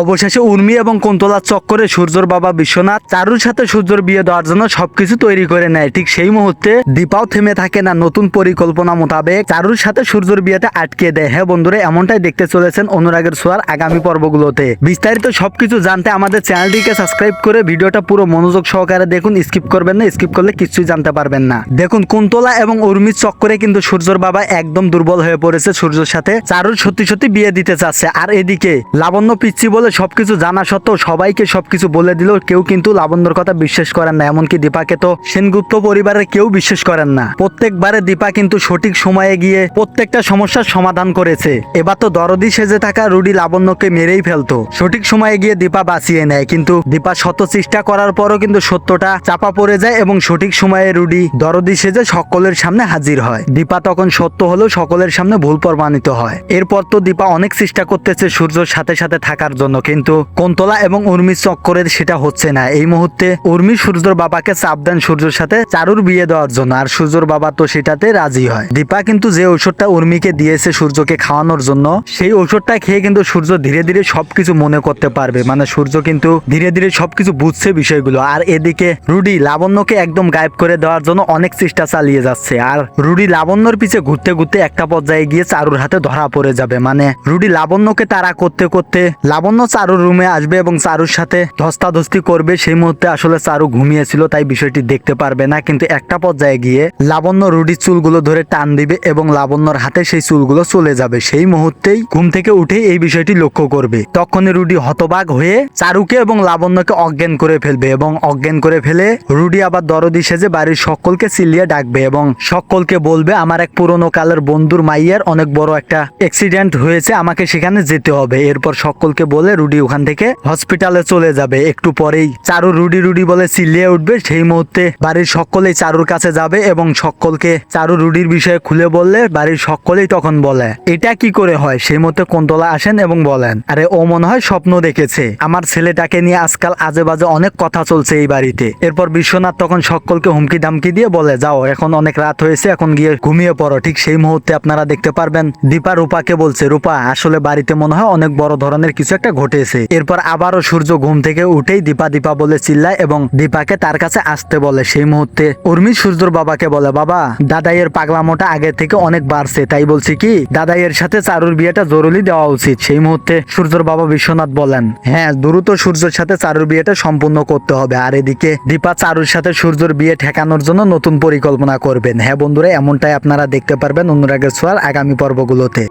অবশেষে উর্মি এবং কুন্তলার চক্করে সূর্যর বাবা বিশ্বনাথ চারুর সাথে সূর্যর বিয়ে দেওয়ার জন্য সবকিছু তৈরি করে নেয়। ঠিক সেই মুহূর্তে দীপাও থেমে থাকে না। নতুন পরিকল্পনা মোতাবেক চারুর সাথে সূর্যর বিয়েতে আটকে দেয়। হ্যাঁ বন্ধুরা, এমনটাই দেখতে চলেছেন অনুরাগের সোয়ার আগামী পর্বগুলোতে। বিস্তারিত সবকিছু জানতে আমাদের চ্যানেলটিকে সাবস্ক্রাইব করে ভিডিওটা পুরো মনোযোগ সহকারে দেখুন। স্কিপ করবেন না, স্কিপ করলে কিছুই জানতে পারবেন না। দেখুন, কুন্তলা এবং উর্মির চক্করে কিন্তু সূর্যর বাবা একদম দুর্বল হয়ে পড়েছে। সূর্যর সাথে চারুর সত্যি সত্যি বিয়ে দিতে চাচ্ছে। আর এদিকে লাবণ্য পিচ্ছি বলে সবকিছু জানা সত্ত্বেও সবাইকে সবকিছু বলে দিলেও কেউ কিন্তু লাবণ্যর কথা বিশ্বাস করেন না, এমনকি দীপাকে তো সেনগুপ্ত পরিবারের কেউ বিশ্বাস করেন না। প্রত্যেকবারে দীপা কিন্তু সঠিক সময়ে গিয়ে প্রত্যেকটা সমস্যার সমাধান করেছে। এবার তো দরদি সেজে থাকা রুডি লাবণ্যকে মেরেই ফেলতো। সঠিক সময়ে গিয়ে দীপা বাঁচিয়ে নেয়, কিন্তু দীপা শত চেষ্টা করার পরও কিন্তু সত্যটা চাপা পড়ে যায় এবং সঠিক সময়ে রুডি দরদি সেজে সকলের সামনে হাজির হয়। দীপা তখন সত্য হলেও সকলের সামনে ভুল প্রমাণিত হয়। এরপর তো দীপা অনেক চেষ্টা করতেছে সূর্যর সাথে সাথে থাকার জন্য। কিন্তু কোন্তলা এবং উর্মির চক্করের সেটা হচ্ছে না। এই মুহূর্তে উর্মি সূর্যর বাবাকে চাপ দেন সূর্যর সাথে চারুর বিয়ে দেওয়ার জন্য, আর সূর্যর বাবা তো সেটাতে রাজি হয়। দীপা কিন্তু যে ঔষধটা উর্মিকে দিয়েছে সূর্যকে খাওয়ানোর জন্য, সেই ঔষধটা খেয়ে কিন্তু সূর্য ধীরে ধীরে সবকিছু মনে করতে পারবে। মানে সূর্য কিন্তু ধীরে ধীরে সবকিছু বুঝছে বিষয়গুলো। আর এদিকে রুডি লাবণ্যকে একদম গায়েব করে দেওয়ার জন্য অনেক চেষ্টা চালিয়ে যাচ্ছে। আর রুডি লাবণ্যর পিছে ঘুরতে ঘুরতে একটা পর্যায়ে গিয়ে চারুর হাতে ধরা পড়ে যাবে। মানে রুডি লাবণ্যকে তারা করতে করতে, লাবণ্য চারুর রুমে আসবে এবং চারুর সাথে ধস্তাধস্তি করবে। সেই মুহূর্তে আসলে চারু ঘুমিয়েছিল, তাই বিষয়টি দেখতে পারবে না। কিন্তু একটা পর্যায়ে গিয়ে লাবণ্য রুডির চুলগুলো ধরে টান দিবে এবং লাবণ্যর হাতে সেই চুলগুলো চলে যাবে। সেই মুহূর্তেই ঘুম থেকে উঠে এই বিষয়টি লক্ষ্য করবে। তখনই রুডি হতবাক হয়ে চারুকে এবং লাবণ্যকে অজ্ঞান করে ফেলবে এবং অজ্ঞান করে ফেলে রুডি আবার দরদি সেজে বাড়ির সকলকে চিল্লিয়ে ডাকবে এবং সকলকে বলবে, আমার এক পুরনো কালের বন্ধুর মাইয়ার অনেক বড় একটা অ্যাক্সিডেন্ট হয়েছে, আমাকে সেখানে যেতে হবে। এরপর সকলকে বলে রুডি ওখান থেকে হসপিটালে চলে যাবে। একটু পরেই চারু রুডি রুডি বলে চিল্লিয়ে উঠবে। সেই মুহূর্তে বাড়ির সকলেই চারুর কাছে যাবে এবং সকলকে চারু রুডির বিষয়ে খুলে বললে বাড়ির সকলেই তখন বলে, এটা কি করে হয়? সেই মুহূর্তে কোন্তলা আসেন এবং বলেন, আরে, ও মনে হয় স্বপ্ন দেখেছে। আমার ছেলেটাকে নিয়ে আজকাল আজে বাজে অনেক কথা চলছে এই বাড়িতে। এরপর বিশ্বনাথ তখন সকলকে হুমকি দামকি দিয়ে বলে, যাও, এখন অনেক রাত হয়েছে, এখন গিয়ে ঘুমিয়ে পড়ো। ঠিক সেই মুহূর্তে আপনারা দেখতে পারবেন, দীপা রূপাকে বলছে, রূপা, আসলে বাড়িতে মনে হয় অনেক বড় ধরনের কিছু একটা ঘটেছে। এরপর আবারও সূর্য ঘুম থেকে উঠেই দীপা দীপা বলে চিল্লায় এবং দীপাকে তার কাছে আসতে বলে সেই মুহূর্তে। উর্মি সূর্যর বাবাকে বলে, বাবা, দাদাইয়ের পাগলামোটা আগে থেকে অনেক বাড়ছে, তাই বলছি কি, দাদাইয়ের সাথে চারুর বিয়েটা জরুরি দেওয়া উচিত। সেই মুহূর্তে সূর্যর বাবা বিশ্বনাথ বলেন হ্যাঁ দ্রুত সূর্যের সাথে চারুর বিয়েটা সম্পূর্ণ করতে হবে। আর এদিকে দীপা চারুর সাথে সূর্যর বিয়ে ঠেকানোর জন্য নতুন পরিকল্পনা করবেন। হ্যাঁ বন্ধুরা, এমনটাই আপনারা দেখতে পারবেন অনুরাগের ছোঁয়ার আগামী পর্বগুলোতে।